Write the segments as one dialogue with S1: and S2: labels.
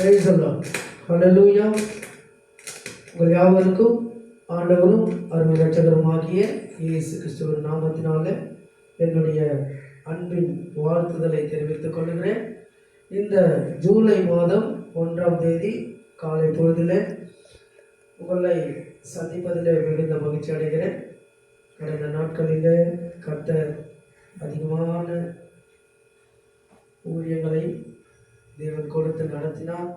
S1: Praise the உங்கள் யாவருக்கும் ஆண்டவரும் அருமை ரட்சகருமாகிய இயேசு கிறிஸ்துவின் நாமத்தினால என்னுடைய அன்பின் வாழ்த்துதலை தெரிவித்துக் கொள்கிறேன். இந்த ஜூலை மாதம் ஒன்றாம் தேதி காலை பொழுதில் உங்களை சந்திப்பதில் மிகுந்த மகிழ்ச்சி அடைகிறேன். கடந்த நாட்களில் கத்த அதிகமான ஊழியங்களை தேவன் கொடுத்து நடத்தினார்.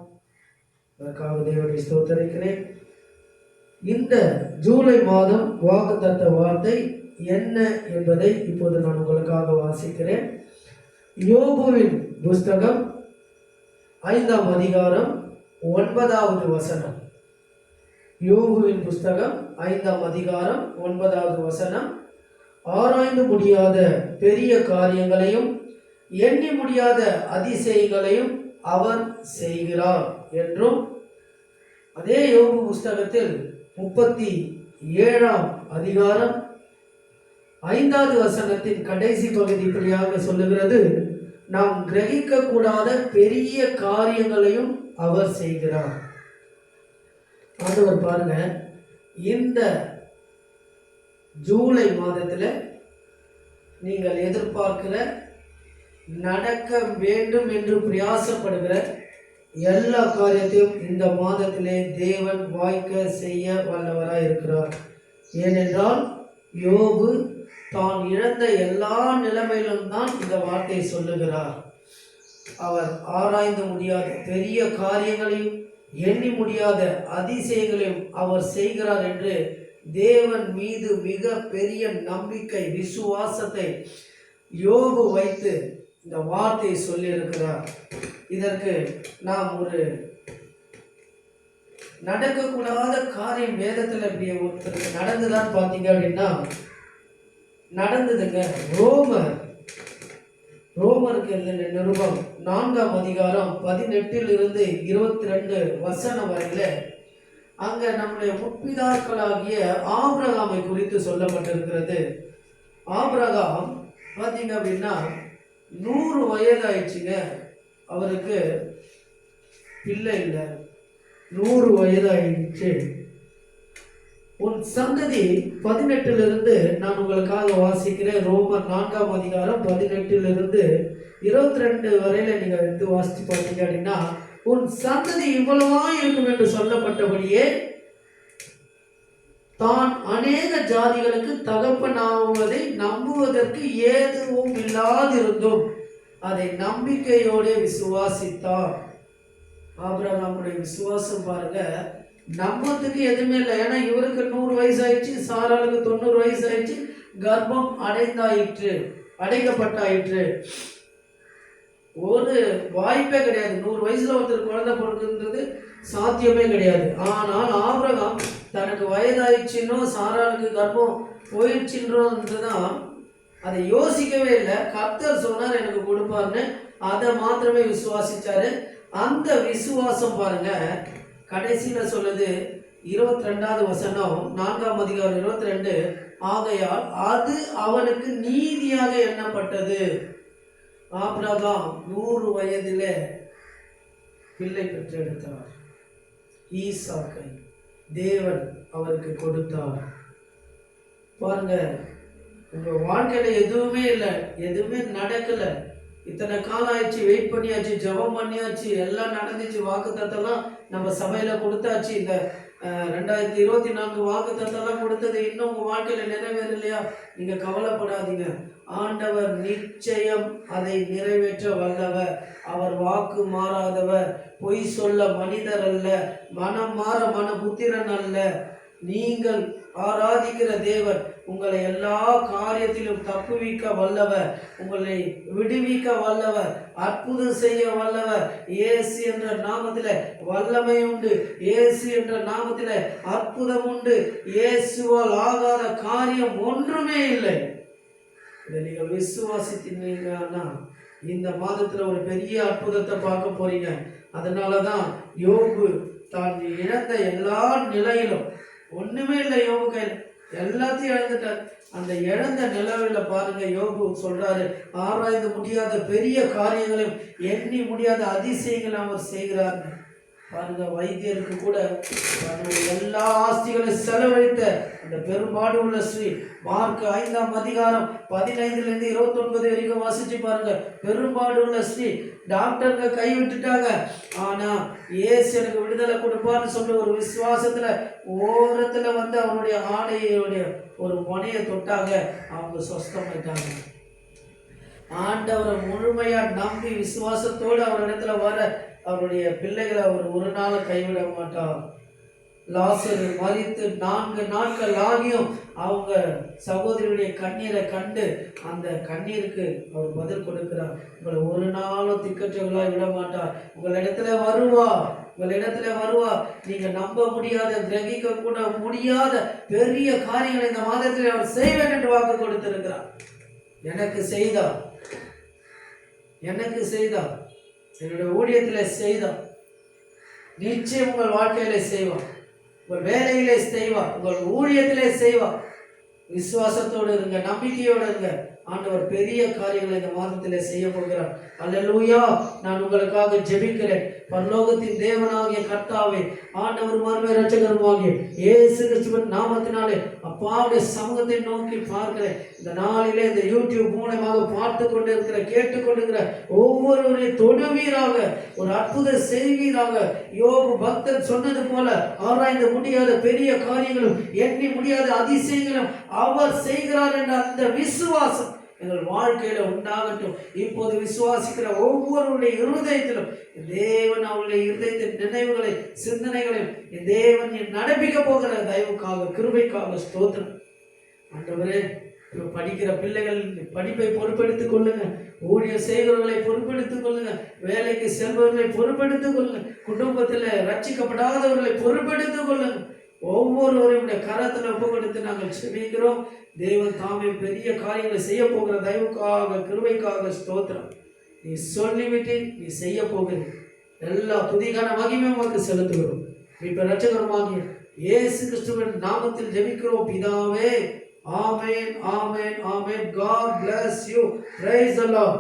S1: அதற்காக தேவனை ஸ்தோத்தரிக்கிறேன். இந்த ஜூலை மாதம் வாக்குத்தத்த வார்த்தை என்ன என்பதை இப்போது நான் உங்களுக்காக வாசிக்கிறேன். யோபுவின் புஸ்தகம் ஐந்தாம் அதிகாரம் ஒன்பதாவது வசனம். யோகுவின் புஸ்தகம் ஐந்தாம் அதிகாரம் ஒன்பதாவது வசனம். ஆராய்ந்து முடியாத பெரிய காரியங்களையும் எண்ணி முடியாத அதிசயங்களையும் அவர் செய்கிறார் என்றும் அதே யோபு புஸ்தகத்தில் முப்பத்தி ஏழாம் அதிகாரம் ஐந்தாவது வசனத்தின் கடைசி பகுதி இப்படியாக சொல்லுகிறது நாம் கிரகிக்க கூடாத பெரிய காரியங்களையும் அவர் செய்கிறார். ஆண்டவர் பாருங்க இந்த ஜூலை மாதத்தில் நீங்கள் எதிர்பார்க்கிற நடக்க வேண்டும் என்று பிரயாசப்படுகிற எல்லா காரியத்தையும் இந்த மாதத்திலே தேவன் வாய்க்க செய்ய வல்லவராக இருக்கிறார். ஏனென்றால் யோபு தான் இழந்த எல்லா நிலைமையிலும் தான் இந்த வார்த்தையை சொல்லுகிறார். அவர் ஆராய்ந்து முடியாத பெரிய காரியங்களையும் எண்ணி முடியாத அதிசயங்களையும் அவர் செய்கிறார் என்று தேவன் மீது மிக பெரிய நம்பிக்கை விசுவாசத்தை யோபு வைத்து இந்த வார்த்தையை சொல்லியிருக்கிறார். இதற்கு நாம் ஒரு நடக்கக்கூடாத காரியம் வேதத்தில் இப்படி ஒருத்தர் நடந்துதான் பார்த்தீங்க அப்படின்னா நடந்ததுங்க ரோமர். ரோமருக்கு எழுதின நிருபம் நான்காம் அதிகாரம் பதினெட்டில் இருந்து இருபத்தி ரெண்டு வசனம் வரையில அங்க நம்முடைய முற்பிதாக்களாகிய ஆபிரகாமை குறித்து சொல்லப்பட்டிருக்கிறது. ஆபிரகாம் பார்த்தீங்க அப்படின்னா நூறு வயதாயிடுச்சுங்க. அவருக்கு பிள்ளை இல்லை. நூறு வயதாயிடுச்சு. உன் சந்ததி பதினெட்டிலிருந்து நான் உங்களுக்காக வாசிக்கிறேன். ரோமர் நான்காம் அதிகாரம் பதினெட்டிலிருந்து இருபத்தி ரெண்டு வரையில நீங்கள் எடுத்து வாசித்து பார்த்தீங்க அப்படின்னா உன் சந்ததி இவ்வளவா இருக்கும் என்று சொல்லப்பட்டபடியே தான் அநேக ஜாதிகளுக்கு தகப்பனாவதை நம்புவதற்கு ஏதுவும் இல்லாதிருந்தும் அதை நம்பிக்கையோட விசுவாசித்தார் ஆபிரகாமுடைய விசுவாசம் பாருங்க. நம்பத்துக்கு எதுவுமே இல்லை. ஏன்னா இவருக்கு நூறு வயசு ஆயிடுச்சு சாராளுக்கு தொண்ணூறு வயசு ஆயிடுச்சு கர்ப்பம் அடைந்தாயிற்று அடைக்கப்பட்டாயிற்று. ஒரு வாய்ப்பே கிடையாது. நூறு வயசுல ஒருத்தர் குழந்தை பிறகுன்றது சாத்தியமே கிடையாது. ஆனால் ஆபிரகாம் தனக்கு வயதாயிடுச்சுன்னோ சாராளுக்கு கர்ப்பம் போயிடுச்சுன்றதுதான் அதை யோசிக்கவே இல்லை. கர்த்தர் சொன்னார் எனக்கு கொடுப்பாருன்னு. அதை மாத்திரமே விசுவாசிச்சாரு. அந்த விசுவாசம் பாருங்க கடைசியில் சொல்லுது இருபத்தி ரெண்டாவது வசனம் நான்காம் அதிகாரம் இருபத்தி ரெண்டு ஆகையால் அது அவனுக்கு நீதியாக எண்ணப்பட்டது. ஆபிரகாம் நூறு வயதில் பிள்ளை பெற்றெடுத்தார். ஈசாக்கை. தேவன் அவருக்கு கொடுத்தார். பாருங்க உங்க வாழ்க்கையில எதுவுமே இல்லை எதுவுமே நடக்கல. இத்தனை காலம் ஆயிடுச்சு வெயிட் பண்ணியாச்சு ஜெபம் பண்ணியாச்சு எல்லாம் நடந்துச்சு வாக்கு நம்ம சபையில கொடுத்தாச்சு. இந்த ரெண்டாயிரத்தி இருபத்தி நான்கு வாக்கு கொடுத்தது இன்னும் உங்கள் வாழ்க்கையில் நிறைவேறலையா? நீங்கள் கவலைப்படாதீங்க. ஆண்டவர் நிச்சயம் அதை நிறைவேற்ற வல்லவர். அவர் வாக்கு மாறாதவர். பொய் சொல்ல மனிதர் அல்ல. மனம் மாற மன புத்திரன் அல்ல. நீங்கள் ஆராதிக்கிற தேவன் உங்களை எல்லா காரியத்திலும் தப்புவிக்க வல்லவர் உங்களை விடுவிக்க வல்லவர் அற்புதம் செய்ய வல்லவர். ஏசு என்ற நாமத்தில் வல்லமை உண்டு. ஏசு என்ற நாமத்தில் அற்புதம் உண்டு. இயேசுவால் ஆகாத காரியம் ஒன்றுமே இல்லை. இதை நீங்கள் விசுவாசித்தீங்கன்னா இந்த மாதத்தில் ஒரு பெரிய அற்புதத்தை பார்க்க போறீங்க. அதனால தான் யோகு தான் இழந்த எல்லா நிலையிலும் ஒண்ணுமே இல்லை யோபு கையில். எல்லாத்தையும் இழந்துட்டார். அந்த இழந்த நிலவில் பாருங்க யோபு சொல்றாரு ஆராய்ந்து முடியாத பெரிய காரியங்களையும் எண்ணி முடியாத அதிசயங்களை அவர் செய்கிறார். பாருங்க வைத்தியருக்கு கூட தன்னுடைய எல்லா ஆஸ்திகளையும் செலவழித்த அந்த பெரும்பாடு உள்ள ஸ்ரீ மார்க் ஐந்தாம் அதிகாரம் பதினைந்துலேருந்து இருபத்தொன்பது வரைக்கும் வாசிச்சு பாருங்க. பெரும்பாடு உள்ள ஸ்ரீ டாக்டருங்க கை விட்டுட்டாங்க ஏசு எனக்கு விடுதலை கொடுப்பான்னு சொல்லி ஒரு விசுவாசத்தில் ஓரத்தில் வந்து அவருடைய ஆடையுடைய ஒரு முனையை தொட்டாங்க. அவங்க சொஸ்தமாயிட்டாங்க. ஆண்டவரை முழுமையாக நம்பி விசுவாசத்தோடு அவரிடத்துல வர அவருடைய பிள்ளைகளை அவர் ஒரு நாள் கைவிட மாட்டார். லாசரு மறித்து நான்கு நாட்கள் ஆகியும் அவங்க சகோதரியுடைய கண்ணீரை கண்டு அந்த கண்ணீருக்கு அவர் பதில் கொடுக்கிறார். உங்களை ஒரு நாளும் திக்கற்றவர்களாக விட மாட்டார். உங்களிடத்துல வருவா உங்களிடத்துல வருவா. நீங்க நம்ப முடியாத கிரகிக்க கூட முடியாத பெரிய காரியங்களை இந்த மாதத்தில் அவர் செய்வேன் என்று வாக்கு கொடுத்திருக்கிறார். எனக்கு செய்தார். எனக்கு செய்தார். என்னுடைய ஊழியத்தில் செய்தோம். நிச்சயம் உங்கள் வாழ்க்கையிலே செய்வோம். உங்கள் வேலையிலே செய்வோம். உங்கள் ஊழியத்திலே செய்வோம். விசுவாசத்தோடு இருங்க நம்பிக்கையோடு இருங்க. ஆண்டவர் பெரிய காரியங்களை இந்த மாதத்தில் செய்ய போகிறார். அல்லேலூயா நான் உங்களுக்காக ஜெபிக்கிறேன். பரலோகத்தின் தேவனாகிய கர்த்தாவே ஆண்டவர் மருமை ரட்சகருமாகிய ஏசு கிறிஸ்துவன் நாமத்தினாலே அப்பாவுடைய சமூகத்தை நோக்கி பார்க்கிறேன். இந்த நாளிலே இந்த யூடியூப் மூலமாக பார்த்து கொண்டிருக்கிற கேட்டுக்கொண்டிருக்கிற ஒவ்வொருவரையும் தொடுவீராக ஒரு அற்புத செய்வீராக யோகு பக்தன் சொன்னது போல ஆராய்ந்து முடியாத பெரிய காரியங்களும் எண்ணி முடியாத அதிசயங்களும் அவர் செய்கிறார் என்ற அந்த விசுவாசம் எங்கள் வாழ்க்கையில உண்டாகட்டும். இப்போது விசுவாசிக்கிற ஒவ்வொருடைய இருதயத்திலும் தேவன் அவருடைய இருதயத்தின் நினைவுகளை சிந்தனைகளையும் என் தேவன் என் நடப்பிக்க போகிற தயவுக்காக கிருபைக்காக ஸ்தோத்திரம். ஆண்டவரே படிக்கிற பிள்ளைகள் படிப்பை பொறுப்பெடுத்துக் கொள்ளுங்க. ஊழியர் செய்கிறவர்களை பொறுப்பெடுத்துக் கொள்ளுங்க. வேலைக்கு செல்பவர்களை பொறுப்பெடுத்துக் கொள்ளுங்க. குடும்பத்தில் ரட்சிக்கப்படாதவர்களை பொறுப்பெடுத்துக் கொள்ளுங்க. ஒவ்வொருவருடைய கரத்தில் ஒப்பு கொடுத்து நாங்கள் செபிக்கிறோம். தேவன் தாமே பெரிய காரியங்களை செய்ய போகிற தயவுக்காக கிருமைக்காக ஸ்தோத்திரம். நீ சொல்லிவிட்டு நீ செய்ய போகிறீ எல்லா புதிகான மகிமே உமக்கு செலுத்துகிறோம். இப்ப ரட்சகரமாகிய இயேசு கிறிஸ்துவின் நாமத்தில் ஜெபிக்கிறோம் பிதாவே. ஆமேன் ஆமேன் ஆமேன். God bless you praise Allah